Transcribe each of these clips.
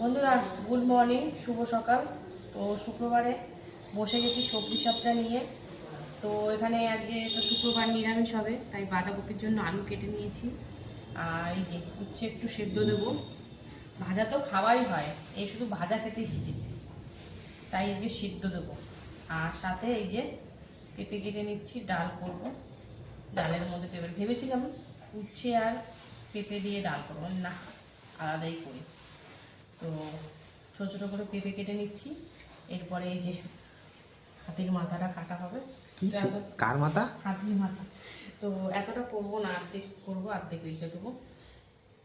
বন্ধুরা, good morning, শুভ সকাল। তো শুক্রবারে বসে গেছি সবজি সবজা নিয়ে। তো এখানে আজকে তো শুক্রবার নিরামিষ হবে, তাই বাঁধাকপির জন্য আলু কেটে নিয়েছি। আর এই যে উচ্ছে একটু সেদ্ধ দেবো। ভাজা তো খাওয়াই হয় এই শুধু ভাজা খেতেই শিখেছে। তাই এই যে সিদ্ধ দেবো। আর সাথে এই যে পেঁপে কেটে নিচ্ছি, ডাল করব। ডালের মধ্যে পেঁপে ভেবেছিলাম, উচ্ছে আর পেঁপে দিয়ে ডাল করব। না, আলাদাই করি। তো ছোটো ছোটো করে পেঁপে কেটে নিচ্ছি। এরপরে এই যে হাতির মাথাটা কাটা হবে। কার মাথা? হাতির মাথা। তো এতটা করব না অর্ধেক করব অর্ধেক রেখে দেবো।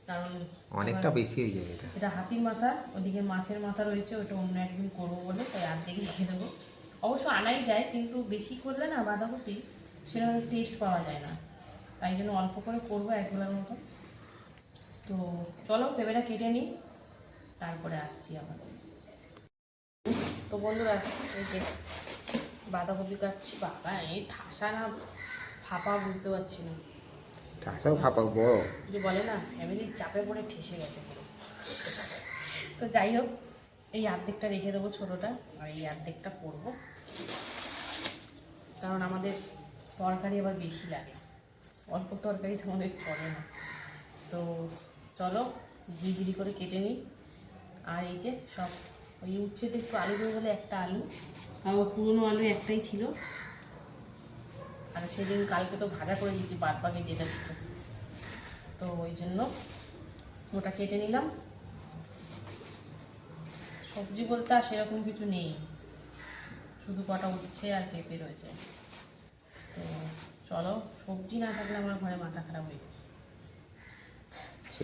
কারণ অনেকটা বেশি হয়ে যাবে এটা। এটা হাতির মাথা ওদিকে মাছের মাথা রয়েছে ওটা অন্য একদিন করব বলে তাই অর্ধেক রেখে দেবো। অবশ্য আনাই যায় কিন্তু বেশি করলে না বাঁধাকপি সেরকম টেস্ট পাওয়া যায় না। তাই জন্য অল্প করে করব এক বেলার মতো। তো চলো পেঁপেটা কেটে নিই। তারপরে আসছি আবার তো বন্ধুরা এই যে বাঁধাকপি কাটছি বাবা এই ঠাসা না ফাঁপা বুঝতে পারছি না। টাকাও ফাঁপা বড়। যে বলে না ফ্যামিলির চাপে পড়ে ঠেসে গেছে তো যাই হোক এই অর্ধেকটা রেখে দেবো ছোটোটা আর এই অর্ধেকটা করব। কারণ আমাদের তরকারি আবার বেশি লাগে। অল্প তরকারি তো আমাদের করে না। তো চলো ঝিঝিরি করে কেটে নিই। আর এই যে সব, ওই উচ্ছেতে একটু আলু দেবো বলে একটা আলু। কারণ পুরনো আলু একটাই ছিল। আর সেদিন কালকে তো ভাজা করে দিয়েছি, বাদ বাকি যেটা ছিল। তো ওই জন্য ওটা কেটে নিলাম। সবজি বলতে আর সেরকম কিছু নেই। শুধু কটা উঠছে আর পেঁপে রয়েছে। তো চলো, সবজি না থাকলে আমার ঘরে মাথা খারাপ হয়ে।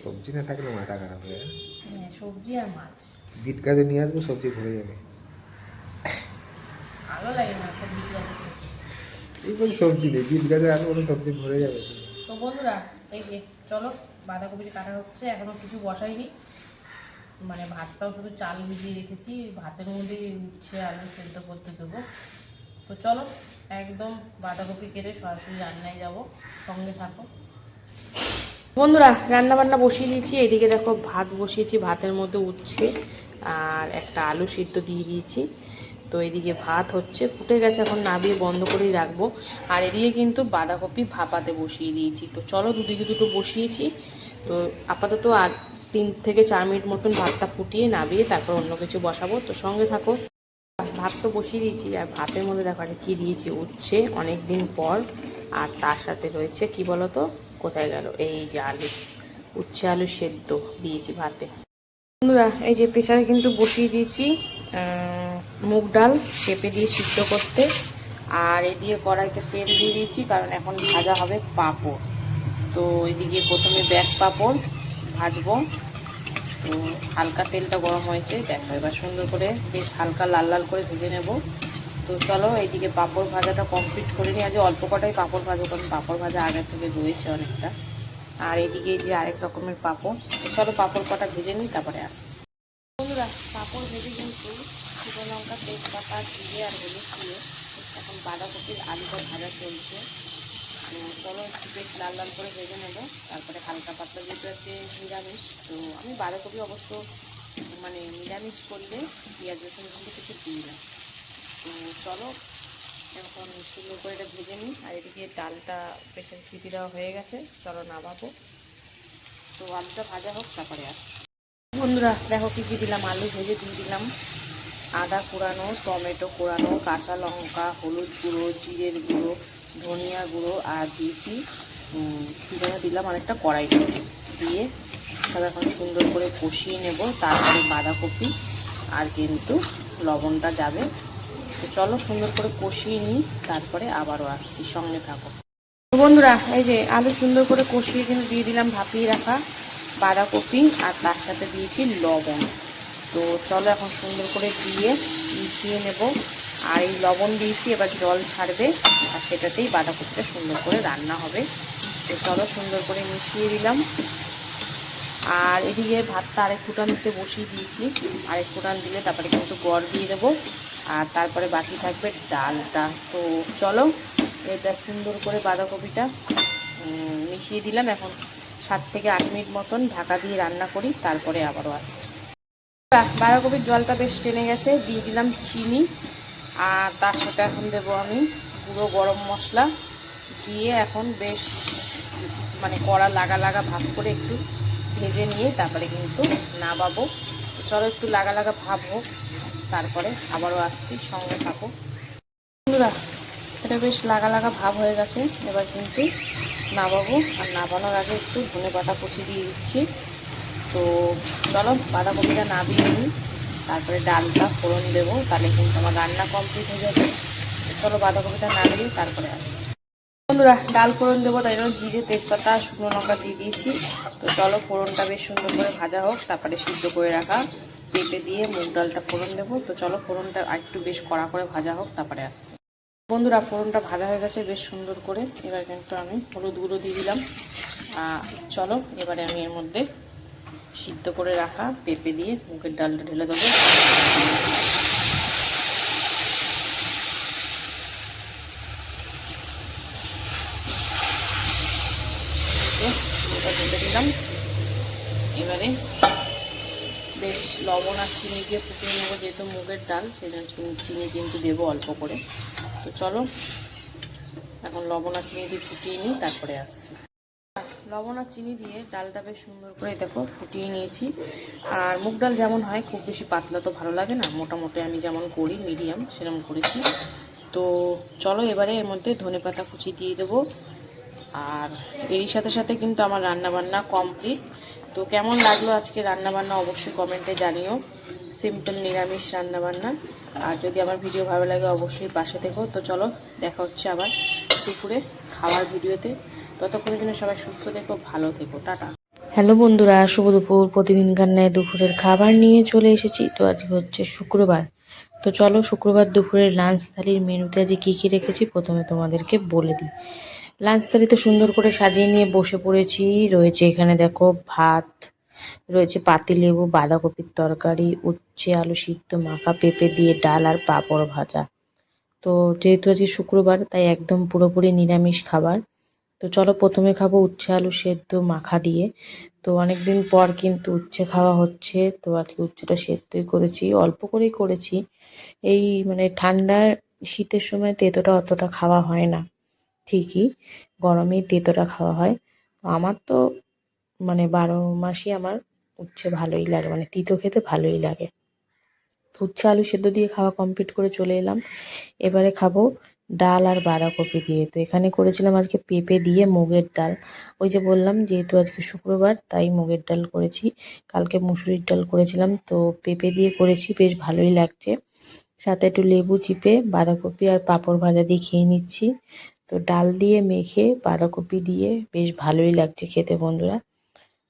সবজি না থাকলে মাথা খারাপ হয়ে যাবে হ্যাঁ। সবজি আর মাছ। বিট গাজর নিয়ে আসব সবজি ভরে যাবে। ভালো লাগে না বিট গাজর এই বলে সবজি নেই বিট গাজর আসব বলে সবজি ভরে যাবে। তো বন্ধুরা এই যে চলো বাঁধাকপি কাটা হচ্ছে এখনও কিছু বসাইনি। মানে ভাতটাও শুধু চাল ভিজিয়ে রেখেছি ভাতের মধ্যেই উচ্ছে আলু সেদ্ধ করতে দেবো। তো চলো একদম বাঁধাকপি কেটে সরাসরি রান্নায় যাব সঙ্গে থাকো। বন্ধুরা রান্না বান্না বসিয়ে দিয়েছি। এদিকে দেখো, ভাত বসিয়েছি, ভাতের মধ্যে উঠছে আর একটা আলু সিদ্ধ দিয়ে দিয়েছি। তো এদিকে ভাত হচ্ছে, ফুটে গেছে, এখন নাবিয়ে বন্ধ করেই রাখব। আর এদিকে কিন্তু বাঁধাকপি ভাপাতে বসিয়ে দিয়েছি। তো চলো দুদিকে দুটো বসিয়েছি। তো আপাতত আর তিন থেকে চার মিনিট মতন ভাতটা ফুটিয়ে নাবিয়ে তারপর অন্য কিছু বসাবো। তো সঙ্গে থাকো। ভাত তো বসিয়ে দিয়েছি, আর ভাতের মধ্যে দেখো কী দিয়েছি, উচ্ছে অনেক দিন পর। আর তার সাথে রয়েছে, কি বলতো? কোথায় গেল? এই যে আলু, উচ্ছে আলু সেদ্ধ দিয়েছি ভাতে। বন্ধুরা, এই যে প্রেশারে কিন্তু বসিয়ে দিয়েছি মুগ ডাল পেঁপে দিয়ে সিদ্ধ করতে। আর এ দিয়ে কড়াইতে তেল দিয়ে দিয়েছি, কারণ এখন ভাজা হবে পাঁপড়। তো এদিকে প্রথমে ব্যাগ পাঁপড় ভাজবো। তো হালকা তেলটা গরম হয়েছে, দেখো এবার সুন্দর করে বেশ হালকা লাল লাল করে ভেজে নেব। তো চলো, এইদিকে পাঁপড় ভাজাটা কমপ্লিট করে নিই। আজ অল্প কটাই পাঁপড় ভাজো কারণ পাঁপড় ভাজা আগে থেকে রয়েছে অনেকটা। আর এদিকে যে আরেক রকমের পাঁপড়। চলো পাঁপড় কটা ভেজে নিই, তারপরে আসছি। বন্ধুরা, পাঁপড় ভেজে কিন্তু শুকনো লঙ্কা, তেজপাতা দিয়ে আর হলুদ দিয়ে এখন বাঁধাকপির আলুটা ভাজা চলছে। চলো একটু বেশ লাল লাল করে ভেজে নেব। তারপরে হালকা পাতলা যেহেতু আছে নিরামিষ, তো আমি বাঁধাকপি অবশ্য মানে নিরামিষ করলে পেঁয়াজ রসুন কিন্তু কিছু দিই না। চলো, এখন সুন্দর করে এটা ভেজে নিই। আর এদিকে ডালটা প্রেশার সিটি দেওয়া হয়ে গেছে, চলো নামাবো। তো আলুটা ভাজা হোক, তারপরে আস বন্ধুরা, দেখো কী কী দিলাম? আলু ভেজে দিয়ে দিলাম। আদা কোরানো টমেটো কোরানো কাঁচা লঙ্কা, হলুদ গুঁড়ো, জিরের গুঁড়ো, ধনিয়া গুঁড়ো, আর দিয়েছি যেন দিলাম অনেকটা কড়াই দিয়ে সব এখন সুন্দর করে কষিয়ে নেব, তারপরে বাঁধাকপি, আর কিন্তু লবণটা যাবে। তো চলো সুন্দর করে কষিয়ে নিই, তারপরে আবারও আসছি, সঙ্গে থাকো। বন্ধুরা, এই যে আলু সুন্দর করে কষিয়ে কিন্তু দিয়ে দিলাম, ভাপিয়ে রাখা বাঁধাকপি আর তার সাথে দিয়েছি লবণ। তো চলো এখন সুন্দর করে দিয়ে মিশিয়ে নেব। আর এই লবণ দিয়েছি, এবার জল ছাড়বে আর সেটাতেই বাঁধাকপিটা সুন্দর করে রান্না হবে। তো চলো সুন্দর করে মিশিয়ে দিলাম। আর এদিকে ভাতটা আরেক ফুটান দিতে বসিয়ে দিয়েছি। আরেক ফুটান দিলে তারপরে কিন্তু গড় দিয়ে দেবো। আর তারপরে বাকি থাকবে ডালটা। তো চলো, এটা সুন্দর করে বাঁধাকপিটা মিশিয়ে দিলাম। এখন সাত থেকে আট মিনিট মতন ঢাকা দিয়ে রান্না করি, তারপরে আবারও আসছি। বাঁধাকপির জলটা বেশ টেনে গেছে, দিয়ে দিলাম চিনি। আর তার সাথে এখন দেবো আমি পুরো গরম মশলা। দিয়ে এখন বেশ মানে কড়া লাগা লাগা ভাব করে একটু ভেজে নিয়ে তারপরে কিন্তু নামাবো। চলো একটু লাগা লাগা ভাব হোক। তারপরে আবারও আসছি সঙ্গে থাকো। বন্ধুরা, এটা বেশ লাগা লাগা ভাব হয়ে গেছে। এবার কিন্তু নামাবো আর নামানোর আগে একটু ধনে পাতা কুচি দিয়ে দিচ্ছি। তো চলো, বাঁধাকপিটা নামিয়ে নিই। তারপরে ডালটা ফোড়ন দেবো, তাহলে কিন্তু আমার রান্না কমপ্লিট হয়ে যাবে। চলো, বাঁধাকপিটা নামিয়ে তারপরে আসছি। বন্ধুরা, ডাল ফোড়ন দেবো, তাই জন্য জিরে, তেজপাতা, শুকনো লঙ্কা দিয়ে দিয়েছি। তো চলো, ফোড়নটা বেশ সুন্দর করে ভাজা হোক, তারপরে সিদ্ধ করে রাখা। পেঁপে দিয়ে মুগ ডালটা ফোড়ন দেবো। তো চলো ফোড়নটা একটু বেশ কড়া করে ভাজা হোক, তারপরে আসছি। বন্ধুরা, ফোড়নটা ভাজা হয়ে গেছে বেশ সুন্দর করে। এবার কিন্তু আমি হলুদ গুঁড়ো দিয়ে দিলাম। চলো, এবারে আমি এর মধ্যে সিদ্ধ করে রাখা পেঁপে দিয়ে মুগের ডালটা ঢেলে দেবো। ঢেলে দিলাম এবারে বেশ লবণ আর চিনি দিয়ে ফুটিয়ে নেব যেহেতু মুগের ডাল, সেই জন্য চিনি- কিন্তু দেবো অল্প করে। তো চলো, এখন লবণ আর চিনি দিয়ে ফুটিয়ে নিই, তারপরে আসছি। লবণ আর চিনি দিয়ে ডালটা বেশ সুন্দর করে দেখো ফুটিয়ে নিয়েছি। আর মুগ ডাল যেমন হয়, খুব বেশি পাতলা তো ভালো লাগে না। মোটামুটি আমি যেমন করি মিডিয়াম সেরকম করেছি। তো চলো এবারে এর মধ্যে ধনে পাতা কুচি দিয়ে দেবো। আর এরই সাথে সাথে কিন্তু আমার রান্না বান্না কমপ্লিট তো কেমন লাগল আজকে রান্না বান্না অবশ্যই কমেন্টে জানিও। সিম্পল নিরামিষ রান্না বান্না আর যদি আমার ভিডিও ভালো লাগে অবশ্যই পাশে থেকো। তো চলো, দেখা হচ্ছে আবার দুপুরে খাওয়ার ভিডিওতে। ততক্ষণের জন্য সবাই সুস্থ থেকো, ভালো থেকো। টাটা। হ্যালো বন্ধুরা, শুভ দুপুর। প্রতিদিনকার ন্যায় দুপুরের খাবার নিয়ে চলে এসেছি। তো আজকে হচ্ছে শুক্রবার। তো চলো, শুক্রবার দুপুরের লাঞ্চ থালির মেনুতে আজকে কী কী রেখেছি প্রথমে তোমাদেরকে বলে দিই। লাঞ্চ থালিতে সুন্দর করে সাজিয়ে নিয়ে বসে পড়েছি। রয়েছে এখানে দেখো ভাত, রয়েছে পাতিলেবু বাঁধাকপির তরকারি, উচ্ছে, আলু সিদ্ধ, মাখা, পেঁপে দিয়ে ডাল আর পাঁপড় ভাজা। তো যেহেতু আজকে শুক্রবার, তাই একদম পুরোপুরি নিরামিষ খাবার। তো চলো প্রথমে খাব উচ্ছে, আলু সেদ্ধ, মাখা দিয়ে। তো অনেক দিন পর কিন্তু উচ্ছে খাওয়া হচ্ছে। তো আজকে উচ্ছেটা সেদ্ধই করেছি, অল্প করেই করেছি। এই মানে ঠান্ডার শীতের সময় তেতোটা অতটা খাওয়া হয় না। ঠিকই গরমে তেতোটা খাওয়া হয়। আমার তো মানে বারো মাসই আমার উচ্ছে ভালোই লাগে মানে তিতো খেতে ভালোই লাগে। উচ্ছে আলু সেদ্ধ দিয়ে খাওয়া কমপ্লিট করে চলে এলাম। এবারে খাব ডাল আর বাঁধাকপি দিয়ে। তো এখানে করেছিলাম আজকে পেঁপে দিয়ে মুগের ডাল। ওই যে বললাম, যেহেতু আজকে শুক্রবার, তাই মুগের ডাল করেছি। কালকে মুসুরির ডাল করেছিলাম, তো পেঁপে দিয়ে করেছি, বেশ ভালোই লাগছে। সাথে একটু লেবু চিপে বাঁধাকপি আর পাঁপড় ভাজা দিয়ে খেয়ে নিচ্ছি। তো ডাল দিয়ে মেখে বাঁধাকপি দিয়ে বেশ ভালোই লাগছে খেতে বন্ধুরা।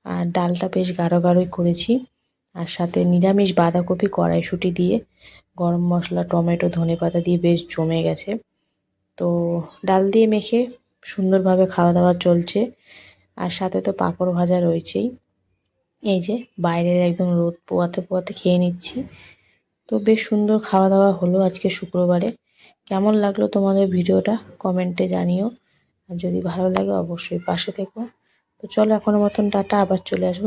আর ডালটা বেশ গাঢ় গাঢ়ই করেছি। আর সাথে নিরামিষ বাঁধাকপি কড়াইশুঁটি দিয়ে গরম মশলা, টমেটো, ধনেপাতা দিয়ে বেশ জমে গেছে। তো ডাল দিয়ে মেখে সুন্দরভাবে খাওয়া দাওয়া চলছে। আর সাথে তো পাঁপড় ভাজা রয়েছেই। এই যে বাইরের একদম রোদ পোয়াতে পোয়াতে খেয়ে নিচ্ছি। তো বেশ সুন্দর খাওয়া দাওয়া হলো আজকে শুক্রবারে। কেমন লাগল তোমাদের ভিডিওটা? কমেন্টে জানিও। আর যদি ভালো লাগে, অবশ্যই পাশে থেকো। তো চলো এখনও মতন টাটা, আবার চলে আসব।